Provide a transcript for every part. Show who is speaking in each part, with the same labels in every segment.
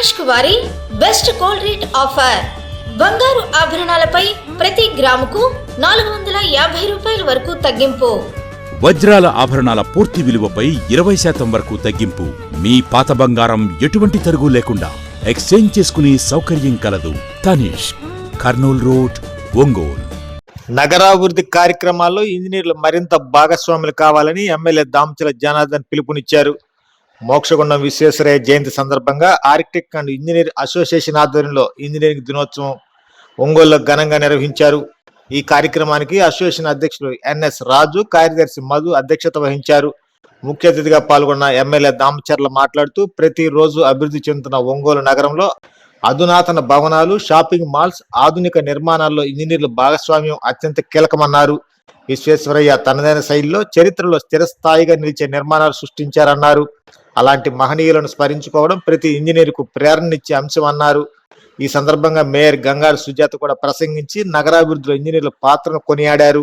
Speaker 1: తనిష్క్ వారి best gold rate offer. బంగారు ఆభరణాలపై ప్రతి గ్రాముకు నాలుగు వందల యాభై రూపాయల వరకు తగ్గింపు.
Speaker 2: వజ్రాల ఆభరణాల పూర్తి విలువపై ఇరవై శాతం వరకు తగ్గింపు. మీ పాత బంగారం ఎటువంటి తరుగు లేకుండా ఎక్స్చేంజ్ చేసుకునే సౌకర్యం కలదు. తనిష్క్ కర్నూల్ రోడ్ ఒంగోల్.
Speaker 3: నగరాభివృద్ధి కార్యక్రమాల్లో ఇంజనీర్లు మరింత భాగస్వాములు కావాలని ఎమ్మెల్యే దామచల జనార్దన్ పిలుపునిచ్చారు. మోక్షగుండం విశ్వేశ్వరయ్య జయంతి సందర్భంగా ఆర్కిటెక్ అండ్ ఇంజనీర్ అసోసియేషన్ ఆధ్వర్యంలో ఇంజనీరింగ్ దినోత్సవం ఒంగోలులో ఘనంగా నిర్వహించారు. ఈ కార్యక్రమానికి అసోసియేషన్ అధ్యక్షులు ఎన్ఎస్ రాజు కార్యదర్శి మధు అధ్యక్షత వహించారు. ముఖ్య అతిథిగా పాల్గొన్న ఎమ్మెల్యే దామచర్ల మాట్లాడుతూ ప్రతిరోజు అభివృద్ధి చెందుతున్న ఒంగోలు నగరంలో అధునాతన భవనాలు షాపింగ్ మాల్స్ ఆధునిక నిర్మాణాల్లో ఇంజనీర్ల భాగస్వామ్యం అత్యంత కీలకమన్నారు. విశ్వేశ్వరయ్య తనదైన శైలిలో చరిత్రలో స్థిరస్థాయిగా నిలిచే నిర్మాణాలు సృష్టించారన్నారు. అలాంటి మహనీయులను స్మరించుకోవడం ప్రతి ఇంజనీర్కు ప్రేరణనిచ్చే అంశం అన్నారు. ఈ సందర్భంగా మేయర్ గంగారు సుజాత కూడా ప్రసంగించి నగరాభివృద్ధిలో ఇంజనీర్ల పాత్రను కొనియాడారు.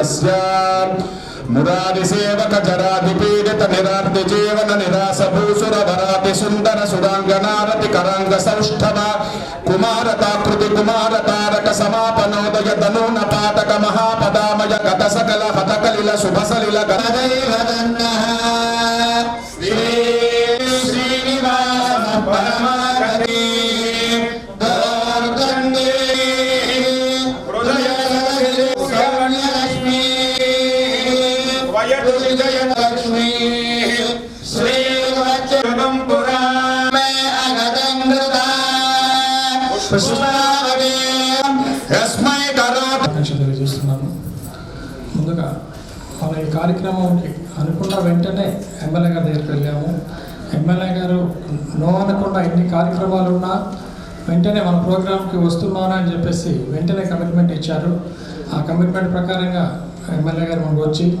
Speaker 4: తస్య మురారి సేవక జరాది పీడిత నిరార్తి జీవన నిరాశ భూసుర వరాతి సుందర సురాంగనారతి కరాంగ సౌష్ఠవ కుమారతాకృతి కుమార తారక సమాపనోదయ తనూన పాతక మహాపదామయ గత సకల హత శుభ సలిల
Speaker 5: గణవై తెలియజేస్తున్నాను ముందుగా మన ఈ కార్యక్రమం అనుకున్న వెంటనే ఎమ్మెల్యే గారి దగ్గరికి వెళ్ళాము. ఎమ్మెల్యే గారు నో అనకుండా ఎన్ని కార్యక్రమాలు ఉన్నా వెంటనే మన ప్రోగ్రామ్కి వస్తున్నాను అని చెప్పేసి వెంటనే కమిట్మెంట్ ఇచ్చారు. ఆ కమిట్మెంట్ ప్రకారంగా ఎమ్మెల్యే గారు మనకు వచ్చి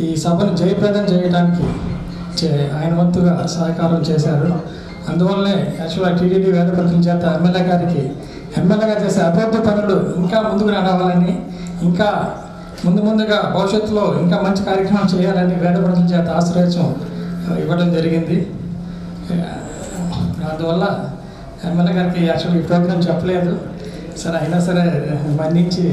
Speaker 5: ఈ సభను జయప్రదం చేయడానికి చే- ఆయన వంతుగా సహకారం చేశారు. అందువల్లనే యాక్చువల్గా టీడీపీ వేదపత్రుల చేత ఎమ్మెల్యే గారికి ఎమ్మెల్యే గారు చేసే అభివృద్ధి పనులు ఇంకా ముందుకు రావాలని ఇంకా ముందు ముందుగా భవిష్యత్తులో ఇంకా మంచి కార్యక్రమం చేయాలని వేదపత్రుల చేత ఆశ్రయించం ఇవ్వడం జరిగింది. అందువల్ల ఎమ్మెల్యే గారికి యాక్చువల్ ఈ ప్రోగ్రాం చెప్పలేదు. సరే అయినా సరే మన్నించి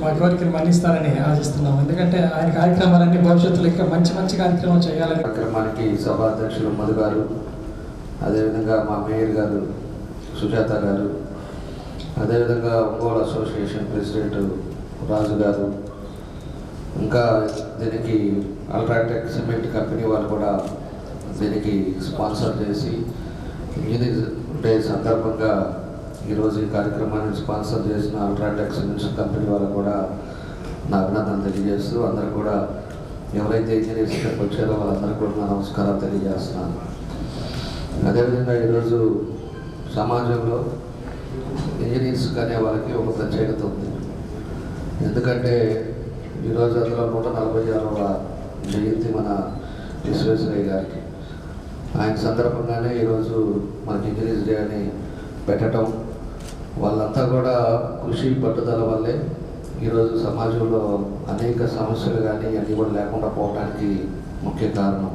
Speaker 5: మా కోరికను మన్నిస్తారని ఆశిస్తున్నాం. ఎందుకంటే ఆయన కార్యక్రమాలన్నీ భవిష్యత్తులో ఇంకా మంచి మంచి కార్యక్రమాలు చేయాలని
Speaker 6: కార్యక్రమానికి సభాధ్యక్షులు మధు గారు అదేవిధంగా మా మేయర్ గారు సుజాత గారు అదేవిధంగా ఒంగోలు అసోసియేషన్ ప్రెసిడెంట్ రాజు గారు ఇంకా దీనికి అల్ట్రాటెక్ సిమెంట్ కంపెనీ వాళ్ళు కూడా దీనికి స్పాన్సర్ చేసి ఇంజనీర్ డే సందర్భంగా ఈరోజు ఈ కార్యక్రమాన్ని స్పాన్సర్ చేసిన అల్ట్రాటెక్ సిమెంట్స్ కంపెనీ వాళ్ళు కూడా నా అభినందన తెలియజేస్తూ అందరూ కూడా ఎవరైతే ఇంజనీర్స్ ఇక్కడికి వచ్చారో వాళ్ళందరూ కూడా నా నమస్కారాలు తెలియజేస్తున్నాను. అదేవిధంగా ఈరోజు సమాజంలో ఇంజనీర్స్ అనే వాళ్ళకి ఒక ప్రత్యేకత ఉంది. ఎందుకంటే ఈరోజు అందులో నూట నలభై ఆరవ జయంతి మన విశ్వేశ్వరయ్య గారికి. ఆయన సందర్భంగానే ఈరోజు మన ఇంజనీర్స్ డే అని పెట్టడం వాళ్ళంతా కూడా కృషి పట్టుదల వల్లే ఈరోజు సమాజంలో అనేక సమస్యలు కానీ అన్నీ కూడా లేకుండా పోవడానికి ముఖ్య కారణం.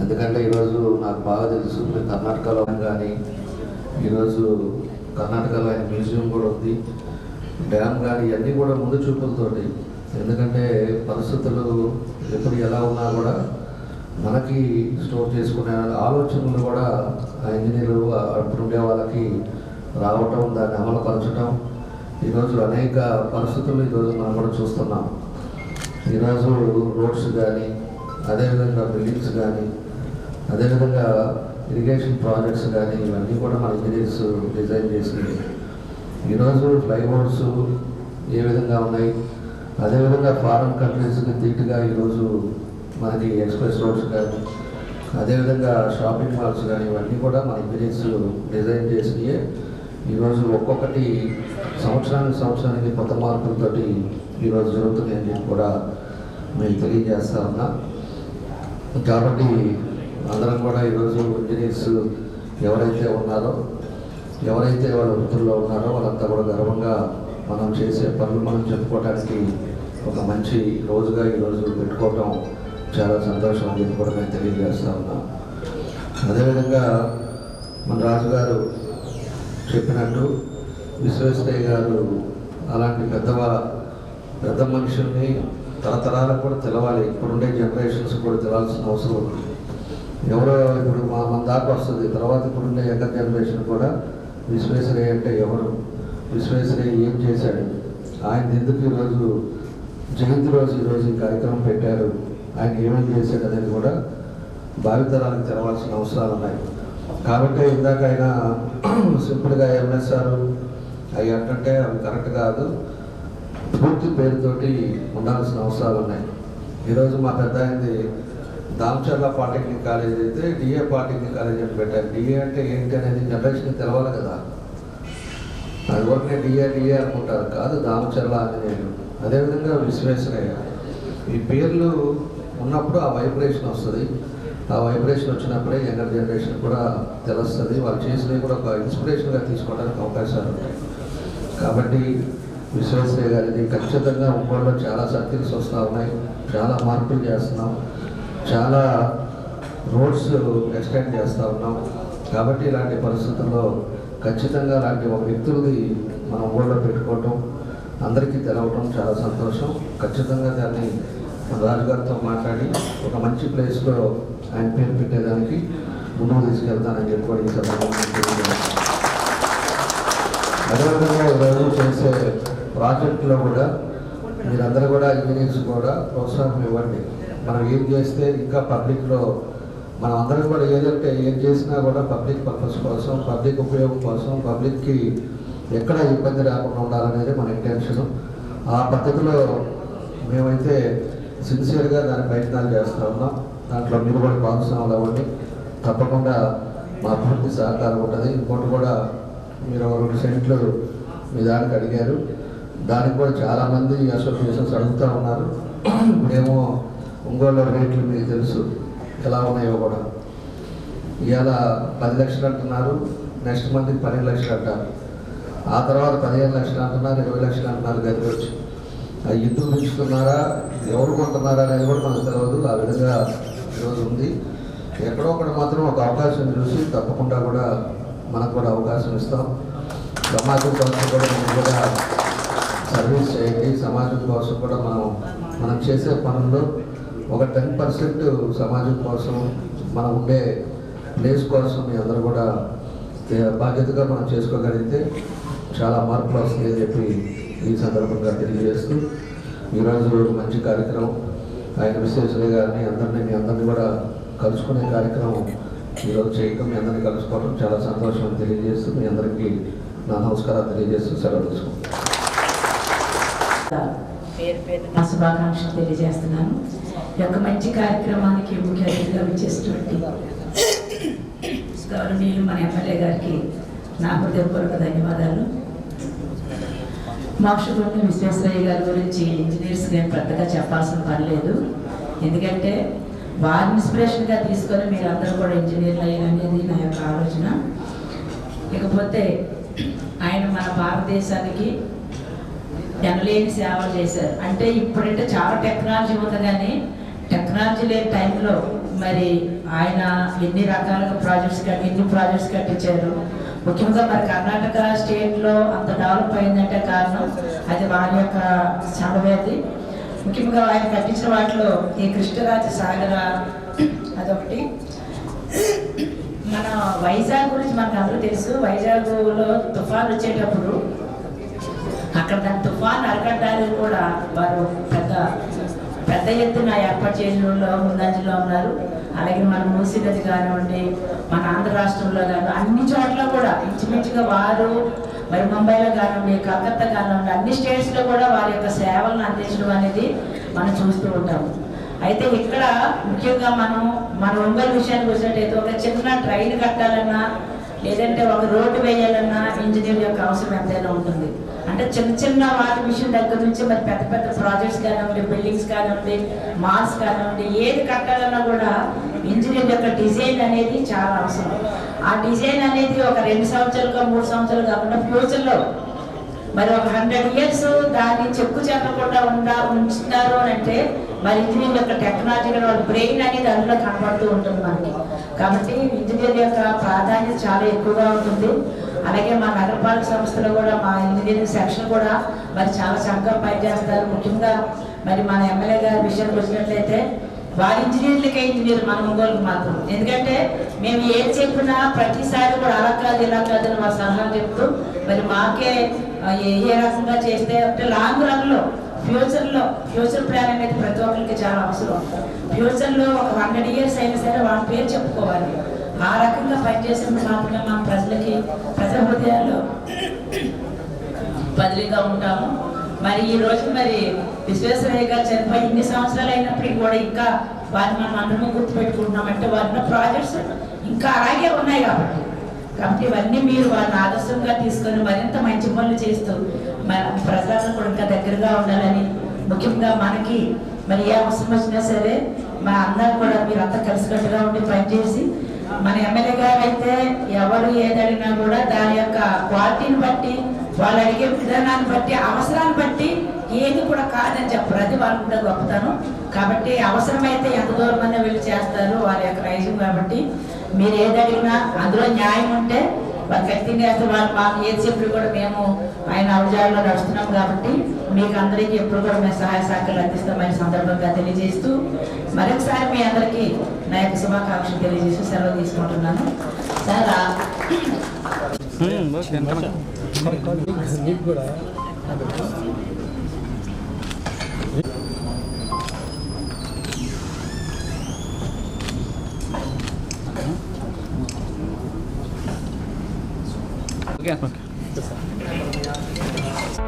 Speaker 6: ఎందుకంటే ఈరోజు నాకు బాగా తెలుసు మేము కర్ణాటకలో కానీ ఈరోజు కర్ణాటకలో ఆయన మ్యూజియం కూడా ఉంది. డ్యామ్ కానీ ఇవన్నీ కూడా ముందు చూపులతోటి. ఎందుకంటే పరిస్థితులు ఎప్పుడు ఎలా ఉన్నా కూడా మనకి స్టోర్ చేసుకునే ఆలోచనలు కూడా ఆ ఇంజనీర్లు అప్పుడు ఉండే వాళ్ళకి రావటం దాన్ని అమలుపరచడం ఈరోజు అనేక పరిస్థితులు ఈరోజు మనం కూడా చూస్తున్నాం. ఈరోజు రోడ్స్ కానీ అదేవిధంగా బిల్డింగ్స్ కానీ అదేవిధంగా ఇరిగేషన్ ప్రాజెక్ట్స్ కానీ ఇవన్నీ కూడా మన ఇంజనీర్స్ డిజైన్ చేసి ఈరోజు ఫ్లైఓవర్స్ ఏ విధంగా ఉన్నాయి? అదేవిధంగా ఫారెన్ కంట్రీస్కి ధీటుగా ఈరోజు మనకి ఎక్స్ప్రెస్ రోడ్స్ కానీ అదేవిధంగా షాపింగ్ మాల్స్ కానీ ఇవన్నీ కూడా మన ఇంజనీర్స్ డిజైన్ చేసినవి ఈరోజు ఒక్కొక్కటి సంవత్సరానికి సంవత్సరానికి కొత్త మార్పులతోటి ఈరోజు జరుగుతున్నాయని కూడా మేము తెలియజేస్తా ఉన్నా. కాబట్టి అందరం కూడా ఈరోజు ఇంజనీర్స్ ఎవరైతే ఉన్నారో ఎవరైతే వాళ్ళ వృత్తుల్లో ఉన్నారో వాళ్ళంతా కూడా గర్వంగా మనం చేసే పనులు మనం చెప్పుకోవడానికి ఒక మంచి రోజుగా ఈరోజు పెట్టుకోవటం చాలా సంతోషం అని చెప్పి కూడా నేను తెలియజేస్తా ఉన్నాం. అదేవిధంగా మన రాజుగారు చెప్పినట్టు విశ్వేశ్వరయ్య గారు అలాంటి పెద్దవా పెద్ద మనుషుల్ని తరతరాలకు కూడా తెలవాలి. ఇప్పుడుండే జనరేషన్స్ కూడా తెలవాల్సిన అవసరం ఉంది. ఎవరో ఇప్పుడు మా మన దాకా వస్తుంది. తర్వాత ఇప్పుడుండే యంగర్ జనరేషన్ కూడా విశ్వేశ్వరయ్య అంటే ఎవరు? విశ్వేశ్వరయ్య ఏం చేశాడు? ఆయన ఎందుకు ఈరోజు జయంతి రోజు ఈరోజు ఈ కార్యక్రమం పెట్టారు? ఆయన ఏమేం చేశాడు అనేది కూడా భావితరాలకు తెలవాల్సిన అవసరాలు ఉన్నాయి. కాబట్టి ఇందాక ఆయన సింపుల్గా ఎంఎస్ఆర్ అవి అంటే అవి కరెక్ట్ కాదు. పూర్తి పేరుతోటి ఉండాల్సిన అవసరాలు ఉన్నాయి. ఈరోజు మా పెద్ద ఆయనది దామచర్ల పాలిటెక్నిక్ కాలేజ్ అయితే డిఏ పాలిటెక్నిక్ కాలేజ్ అని పెట్టారు. డిఏ అంటే ఏంటి అనేది జనరేషన్ తెలవాలి కదా. అది ఒకటే డిఏ డిఏ అనుకుంటారు. కాదు దామచర్ల ఆంజనేయులు. అదేవిధంగా విశ్వేశ్వరయ్య. ఈ పేర్లు ఉన్నప్పుడు ఆ వైబ్రేషన్ వస్తుంది. ఆ వైబ్రేషన్ వచ్చినప్పుడే యంగర్ జనరేషన్ కూడా తెలుస్తుంది. వాళ్ళు చేసినవి కూడా ఒక ఇన్స్పిరేషన్గా తీసుకోవడానికి అవకాశాలు ఉంటాయి. కాబట్టి విశ్వేశ్వరయ్య గారిది ఖచ్చితంగా ఉమ్మడిలో చాలా సర్కిల్స్ వస్తూ ఉన్నాయి. చాలా మార్పులు చేస్తున్నాం. చాలా రోడ్స్ ఎక్స్టెండ్ చేస్తూ ఉన్నాం. కాబట్టి ఇలాంటి పరిస్థితుల్లో ఖచ్చితంగా అలాంటి ఒక వ్యక్తులది మనం ఊళ్ళో పెట్టుకోవటం అందరికీ తెలవటం చాలా సంతోషం. ఖచ్చితంగా దాన్ని మన రాజుగారితో మాట్లాడి ఒక మంచి ప్లేస్లో ఆయన పేరు పెట్టేదానికి ముందుకు తీసుకెళ్తానని చెప్పి ఈ సందర్భంగా అదేవిధంగా ఈరోజు చేసే ప్రాజెక్టులో కూడా మీరందరూ కూడా ఇంజనీర్స్ కూడా ప్రోత్సాహం ఇవ్వండి. మనం ఏం చేస్తే ఇంకా పబ్లిక్లో మనం అందరం కూడా ఏదంటే ఏం చేసినా కూడా పబ్లిక్ పర్పస్ కోసం పబ్లిక్ ఉపయోగం కోసం పబ్లిక్కి ఎక్కడ ఇబ్బంది రాకుండా ఉండాలనేది మన ఇంటెన్షన్. ఆ పద్ధతిలో మేమైతే సిన్సియర్గా దాని ప్రయత్నాలు చేస్తూ ఉన్నాం. దాంట్లో మీరు కూడా భాగస్వాములు అవ్వండి. తప్పకుండా మా పూర్తి సహకారం ఉంటుంది. ఇంకోటి కూడా మీరు రెండు సెంట్లు మీ దానికి అడిగారు. దానికి కూడా చాలామంది అసోసియేషన్స్ అడుగుతూ ఉన్నారు. ఇప్పుడేమో ఒంగోలు రేట్లు మీకు తెలుసు. ఎలా ఉన్నాయో కూడా. ఇవాళ పది లక్షలు అంటున్నారు. నెక్స్ట్ మంత్కి పన్నెండు లక్షలు అంటారు. ఆ తర్వాత పదిహేను లక్షలు అంటున్నారు ఇరవై లక్షలు అంటున్నారు గది వచ్చి అవి ఎందుకు పెంచుతున్నారా ఎవరు కొంటున్నారా అనేది కూడా మనకు తెలియదు ఆ విధంగా ఈరోజు ఉంది. ఎక్కడో ఒకటి మాత్రం ఒక అవకాశం చూసి తప్పకుండా కూడా మనకు కూడా అవకాశం ఇస్తాం. సమాజం కూడా మనం కూడా సర్వీస్ చేయండి. సమాజం కోసం కూడా మనం మనం చేసే పనుల్లో ఒక టెన్ పర్సెంట్ సమాజం కోసం మనం ఉండే ప్లేస్ కోసం మీ అందరూ కూడా బాధ్యతగా మనం చేసుకోగలిగితే చాలా మార్పులు వస్తాయని చెప్పి ఈ సందర్భంగా తెలియజేస్తూ ఈరోజు ఒక మంచి కార్యక్రమం. ఆయన విశ్వేశ్వరయ్య గారిని అందరినీ మీ అందరినీ కూడా కలుసుకునే కార్యక్రమం ఈరోజు చేయటం మీ అందరినీ కలుసుకోవడం చాలా సంతోషం తెలియజేస్తూ మీ అందరికీ నా నమస్కారాలు తెలియజేస్తూ సెలవు తీసుకుంటాను
Speaker 7: నా శుభాకాంక్షలు తెలియజేస్తున్నాను. ఈ యొక్క మంచి కార్యక్రమానికి ముఖ్య అతిథిగా విచ్చేసినటువంటి గౌరవనీయులు మన ఎమ్మెల్యే గారికి నా హృదయపూర్వక ధన్యవాదాలు. మోక్షగుండ విశ్వేశ్వరయ్య గారి గురించి ఇంజనీర్స్ నేను పెద్దగా చెప్పాల్సిన పని లేదు. ఎందుకంటే వారి ఇన్స్పిరేషన్గా తీసుకొని మీరు అందరూ కూడా ఇంజనీర్లు అయ్యారనేది నా యొక్క ఆలోచన. ఇకపోతే ఆయన మన భారతదేశానికి ఎనలేని సేవలు చేశారు. అంటే ఇప్పుడంటే చాలా టెక్నాలజీ ఉంది కానీ టెక్నాలజీ లేని టైంలో మరి ఆయన ఎన్ని రకాలుగా ప్రాజెక్ట్స్ కట్టి ఎన్ని ప్రాజెక్ట్స్ కట్టించారు? ముఖ్యంగా మరి కర్ణాటక స్టేట్లో అంత డెవలప్ అయిందంటే కారణం అది వారి యొక్క చలవేది ముఖ్యంగా ఆయన కట్టించిన వాటిలో ఈ కృష్ణరాజ సాగర అదొకటి. మన వైజాగ్ గురించి మనకు అందరూ తెలుసు. వైజాగ్లో తుఫాన్ వచ్చేటప్పుడు అక్కడ దాని తుఫాన్ అరకట్టాలని కూడా వారు పెద్ద పెద్ద ఎత్తున ఏర్పాటు చేయడంలో ముందంజలో ఉన్నారు. అలాగే మన మూసీ నది కానివ్వండి మన ఆంధ్ర రాష్ట్రంలో కానీ అన్ని చోట్ల కూడా ఇంచుమించుగా వారు మరి ముంబైలో కానివ్వండి కలకత్తా కానివ్వండి అన్ని స్టేట్స్లో కూడా వారి యొక్క సేవలను అందించడం అనేది మనం చూస్తూ ఉంటాం అయితే ఇక్కడ ముఖ్యంగా మనం మన ఒంగోలు విషయానికి వచ్చినట్టయితే ఒక చిన్న ట్రైన్ కట్టాలన్నా లేదంటే ఒక రోడ్డు వేయాలన్నా ఇంజనీర్ యొక్క అవసరం ఎంతైనా ఉంటుంది. అంటే చిన్న చిన్న వాటి విషయం దగ్గర నుంచి మరి పెద్ద పెద్ద ప్రాజెక్ట్స్ కానివ్వండి బిల్డింగ్స్ కానివ్వండి మాల్స్ కానివ్వండి ఏది కట్టాలన్నా కూడా ఇంజనీర్ యొక్క డిజైన్ అనేది చాలా అవసరం. ఆ డిజైన్ అనేది ఒక రెండు సంవత్సరాలుగా మూడు సంవత్సరాలు కాకుండా ఫ్యూచర్లో మరి ఒక హండ్రెడ్ ఇయర్స్ దాన్ని చెక్కు చెక్కకుండా ఉండా ఉంచుతారు అని అంటే మరి ఇంజనీర్ యొక్క టెక్నాలజికల్ వాళ్ళ బ్రెయిన్ అనేది అందులో కనబడుతూ ఉంటుంది మనకి. కాబట్టి ఇంజనీర్ యొక్క ప్రాధాన్యత చాలా ఎక్కువగా ఉంటుంది. అలాగే మా నగరపాలక సంస్థలో కూడా మా ఇంజనీరింగ్ సెక్షన్ కూడా మరి చాలా చక్కగా పనిచేస్తారు. ముఖ్యంగా మరి మన ఎమ్మెల్యే గారి విషయానికి వచ్చినట్లయితే వారి ఇంజనీర్లకే ఇంజనీర్ మన ఒంగోలుకి మాత్రం. ఎందుకంటే మేము ఏం చెప్పినా ప్రతిసారి కూడా అలా కాదు ఇలా కాదు అని మా సలహా చెప్తూ మరి మాకే ఏ ఏ రకంగా చేస్తే అంటే లాంగ్ రన్లో ఫ్యూచర్లో ఫ్యూచర్ ప్లాన్ అనేది ప్రతి ఒక్కరికి చాలా అవసరం. ఫ్యూచర్లో ఒక హండ్రెడ్ ఇయర్స్ అయినా సరే వాళ్ళ పేరు చెప్పుకోవాలి. ఆ రకంగా పనిచేసినప్పుడు మాత్రమే మన ప్రజలకి ప్రజల హృదయాల్లో బదిలీగా ఉంటాము. మరి ఈ రోజు మరి విశ్వేశ్వరయ్య గారు చనిపోయి ఇన్ని సంవత్సరాలు అయినప్పటికీ కూడా ఇంకా వారిని మనం అందరము గుర్తుపెట్టుకుంటున్నామంటే వారిన ప్రాజెక్ట్స్ ఇంకా అలాగే ఉన్నాయి కాబట్టి. కాబట్టి ఇవన్నీ మీరు వారిని ఆదర్శంగా తీసుకొని మరింత మంచి పనులు చేస్తూ మన ప్రజలను కూడా ఇంకా దగ్గరగా ఉండాలని ముఖ్యంగా మనకి మరి ఏ అవసరం వచ్చినా సరే మా అందరూ కూడా మీరంతా కలిసికట్టుగా ఉండి పనిచేసి మన ఎమ్మెల్యే గారు అయితే ఎవరు ఏది అడిగినా కూడా దాని యొక్క క్వాలిటీని బట్టి వాళ్ళు అడిగే విధానాన్ని బట్టి అవసరాన్ని బట్టి ఏది కూడా కాదని చెప్పరు. అది వాళ్ళకు కూడా గొప్పతనం. కాబట్టి అవసరమైతే ఎంత దూరం అయినా వెళ్ళి చేస్తారు. వారి యొక్క రైజింగ్ కాబట్టి మీరు ఏది అడిగినా అందులో న్యాయం ఉంటే వారు ఖచ్చితంగా వాళ్ళు మాకు ఏది చెప్పి కూడా మేము ఆయన అవజారులో నడుస్తున్నాం కాబట్టి మీకు అందరికీ ఎప్పుడు కూడా మేము సహాయ సహకారాలు అందిస్తామని సందర్భంగా తెలియజేస్తూ మరొకసారి మీ అందరికీ నా యొక్క శుభాకాంక్షలు తెలియజేస్తూ సెలవు తీసుకుంటున్నాను. సార్
Speaker 5: కూడా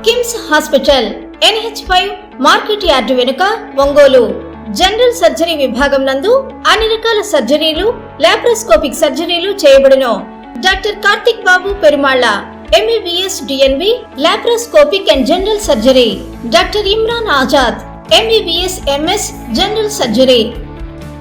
Speaker 1: KIMS hospital NH five market yard వెనుక ఒంగోలు. జనరల్ సర్జరీ విభాగం నందు అన్ని రకాల సర్జరీలు లాప్రోస్కోపిక్ సర్జరీలు చేయబడును. Doctor Karthik Babu Perumalla MBBS DNB laparoscopic and general surgery doctor Imran Azad MBBS MS general surgery